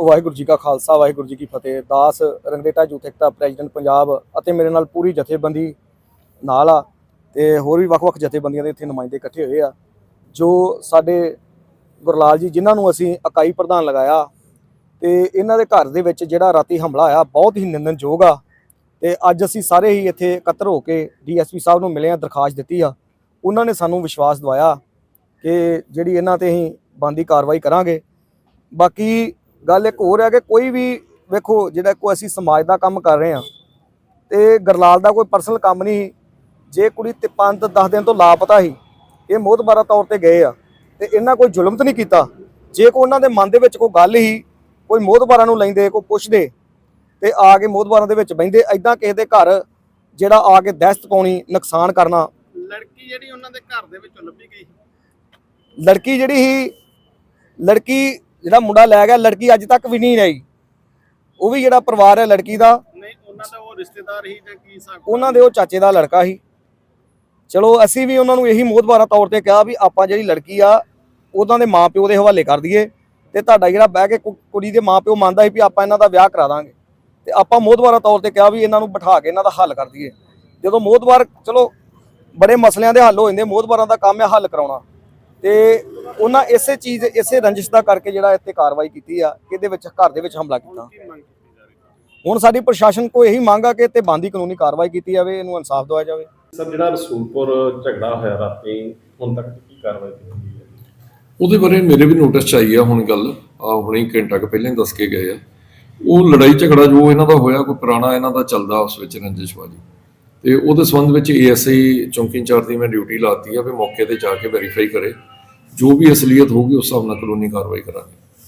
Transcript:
ਵਾਹਿਗੁਰੂ ਜੀ ਕਾ ਖਾਲਸਾ, ਵਾਹਿਗੁਰੂ ਜੀ ਕੀ ਫਤਿਹ। ਦਾਸ ਰੰਗਰੇਟਾ ਯੂਥ ਏਕਤਾ, ਪ੍ਰੈਜ਼ੀਡੈਂਟ ਪੰਜਾਬ ਅਤੇ ਮੇਰੇ ਨਾਲ ਪੂਰੀ ਜਥੇਬੰਦੀ ਨਾਲ ਆ ਤੇ ਹੋਰ ਵੀ ਵੱਖ-ਵੱਖ ਜਥੇਬੰਦੀਆਂ ਦੇ ਇੱਥੇ ਨੁਮਾਇੰਦੇ ਇਕੱਠੇ ਹੋਏ ਆ, ਜੋ ਸਾਡੇ ਗੁਰਲਾਲ ਜੀ ਜਿਨ੍ਹਾਂ ਨੂੰ ਅਸੀਂ ਇਕਾਈ ਪ੍ਰਧਾਨ ਲਗਾਇਆ ਤੇ ਇਹਨਾਂ ਦੇ ਘਰ ਦੇ ਵਿੱਚ ਜਿਹੜਾ ਰਾਤੀ ਹਮਲਾ ਆਇਆ ਬਹੁਤ ਹੀ ਨਿੰਦਨਯੋਗ ਆ ਤੇ ਅੱਜ ਅਸੀਂ ਸਾਰੇ ਹੀ ਇੱਥੇ ਇਕੱਤਰ ਹੋ ਕੇ ਡੀਐਸਪੀ ਸਾਹਿਬ ਨੂੰ ਮਿਲੇ ਆ, ਦਰਖਾਸਤ ਦਿੱਤੀ ਆ। ਉਹਨਾਂ ਨੇ ਸਾਨੂੰ ਵਿਸ਼ਵਾਸ ਦਵਾਇਆ ਕਿ ਜਿਹੜੀ ਇਹਨਾਂ ਤੇ ਅਸੀਂ ਬੰਦੀ ਕਾਰਵਾਈ ਕਰਾਂਗੇ। ਬਾਕੀ ਗੱਲ ਇੱਕ ਹੋਰ ਹੈ ਕਿ ਕੋਈ ਵੀ ਵੇਖੋ ਜਿਹੜਾ ਕੋਈ ਅਸੀਂ ਸਮਾਜ ਦਾ ਕੰਮ ਕਰ ਰਹੇ ਆ ਤੇ ਗਰਲਾਲ ਦਾ ਕੋਈ ਪਰਸਨਲ ਕੰਮ ਨਹੀਂ ਜੇ ਕੁੜੀ ਤੇ 5 10 ਦਿਨ ਤੋਂ ਲਾਪਤਾ ਸੀ ਇਹ ਮੋਹਤਬਾਰਾ ਤੌਰ ਤੇ ਗਏ ਆ ਤੇ ਇਹਨਾਂ ਕੋਈ ਜ਼ੁਲਮ ਤਾਂ ਨਹੀਂ ਕੀਤਾ। ਜੇ ਕੋ ਉਹਨਾਂ ਦੇ ਮਨ ਦੇ ਵਿੱਚ ਕੋਈ ਗੱਲ ਹੀ ਕੋਈ ਮੋਹਤਬਾਰਾਂ ਨੂੰ ਲੈਂਦੇ ਕੋਈ ਪੁੱਛਦੇ ਤੇ ਆ ਕੇ ਮੋਹਤਬਾਰਾਂ ਦੇ ਵਿੱਚ ਬਹਿੰਦੇ ਐਦਾਂ ਕਿਸੇ ਦੇ ਘਰ ਜਿਹੜਾ ਆ ਕੇ ਦਹਿਸ਼ਤ ਪਾਉਣੀ ਨੁਕਸਾਨ ਕਰਨਾ। ਲੜਕੀ ਜਿਹੜੀ ਉਹਨਾਂ ਦੇ ਘਰ ਦੇ ਵਿੱਚੋਂ ਲੱਭੀ ਗਈ ਲੜਕੀ ਜਿਹੜੀ ਸੀ ਲੜਕੀ ਜਿਹੜਾ ਮੁੰਡਾ ਲੈ ਗਿਆ ਲੜਕੀ ਅੱਜ ਤੱਕ ਵੀ ਨਹੀਂ ਆਈ ਉਹ ਵੀ ਜਿਹੜਾ ਪਰਿਵਾਰ ਹੈ ਲੜਕੀ ਦਾ ਨਹੀਂ ਉਹਨਾਂ ਦਾ ਉਹ ਰਿਸ਼ਤੇਦਾਰ ਹੀ ਜਾਂ ਕੀ ਹਿਸਾਬ ਉਹਨਾਂ ਦੇ ਉਹ ਚਾਚੇ ਦਾ ਲੜਕਾ ਸੀ ਚਲੋ ਅਸੀਂ ਵੀ ਉਹਨਾਂ ਨੂੰ ਇਹੀ ਮੋਹਤਬਾਰਾ ਤੌਰ ਤੇ ਕਿਹਾ ਵੀ ਆਪਾਂ ਜਿਹੜੀ ਲੜਕੀ ਆ ਉਹਨਾਂ ਦੇ ਮਾਪਿਓ ਦੇ ਹਵਾਲੇ ਕਰ ਦਈਏ ਤੇ ਤੁਹਾਡਾ ਜਿਹੜਾ ਬਹਿ ਕੇ ਕੁ- ਕੁੜੀ ਦੇ ਮਾਪਿਓ ਮੰਨਦਾ ਸੀ ਵੀ ਆਪਾਂ ਇਹਨਾਂ ਦਾ ਵਿਆਹ ਕਰਾ ਦਾਂਗੇ। ਤੇ ਆਪਾਂ ਮੋਹਤਬਾਰਾ ਤੌਰ ਤੇ ਕਿਹਾ ਵੀ ਇਹਨਾਂ ਨੂੰ ਬਿਠਾ ਕੇ ਇਹਨਾਂ ਦਾ ਹੱਲ ਕਰ ਦਈਏ। ਜਦੋਂ ਮੋਹਤਬਾਰ ਚਲੋ ਬੜੇ ਮਸਲਿਆਂ ਦੇ ਹੱਲ ਹੋ ਜਾਂਦੇ ਮੋਹਤਬਾਰਾਂ ਦਾ ਕੰਮ ਹੈ ਹੱਲ ਕਰਾਉਣਾ। ਤੇ ਉਹਨਾਂ ਇਸੇ ਚੀਜ਼ ਇਸੇ ਰੰਜਿਸ਼ ਦਾ ਕਰਕੇ ਜਿਹੜਾ ਇੱਥੇ ਕਾਰਵਾਈ ਕੀਤੀ ਆ ਇਹਦੇ ਵਿੱਚ ਘਰ ਦੇ ਵਿੱਚ ਹਮਲਾ ਕੀਤਾ। ਹੁਣ ਸਾਡੀ ਪ੍ਰਸ਼ਾਸਨ ਕੋ ਇਹੀ ਮੰਗ ਆ ਕਿ ਤੇ ਬੰਦੀ ਕਾਨੂੰਨੀ ਕਾਰਵਾਈ ਕੀਤੀ ਜਾਵੇ ਇਹਨੂੰ ਇਨਸਾਫ ਦਿਵਾਇਆ ਜਾਵੇ। ਸਰ ਜਿਹੜਾ ਰਸੂਲਪੁਰ ਝਗੜਾ ਹੋਇਆ ਰਾਤੀ ਹੁਣ ਤੱਕ ਕੀ ਕਾਰਵਾਈ ਕੀਤੀ ਗਈ ਹੈ? ਉਹਦੇ ਬਾਰੇ ਮੇਰੇ ਵੀ ਨੋਟਿਸ 'ਚ ਆਈ ਆ ਹੁਣ ਗੱਲ। ਆ ਹੁਣੇ ਹੀ ਘੰਟਾ ਕੁ ਪਹਿਲਾਂ ਹੀ ਦੱਸ ਕੇ ਗਏ ਆ। ਉਹ ਲੜਾਈ ਝਗੜਾ ਜੋ ਇਹਨਾਂ ਦਾ ਹੋਇਆ ਕੋਈ ਪੁਰਾਣਾ ਇਹਨਾਂ ਦਾ ਚੱਲਦਾ ਉਸ ਵਿੱਚ ਰੰਜਿਸ਼ਬਾਜੀ। ਤੇ ਉਹਦੇ ਸੰਬੰਧ ਵਿੱਚ ਏਐਸਆਈ ਚੌਂਕੀ ਇੰਚਾਰਜ ਦੀ ਮੈਂ ਡਿਊਟੀ ਲਾਤੀ ਆ ਵੀ ਮੌਕੇ ਤੇ ਜਾ ਕੇ ਵੈਰੀਫਾਈ ਕਰੇ। ਜੋ ਵੀ ਅਸਲੀਅਤ ਹੋਊਗੀ ਉਸ ਹਿਸਾਬ ਨਾਲ ਕਾਨੂੰਨੀ ਕਾਰਵਾਈ ਕਰਾਂਗੇ।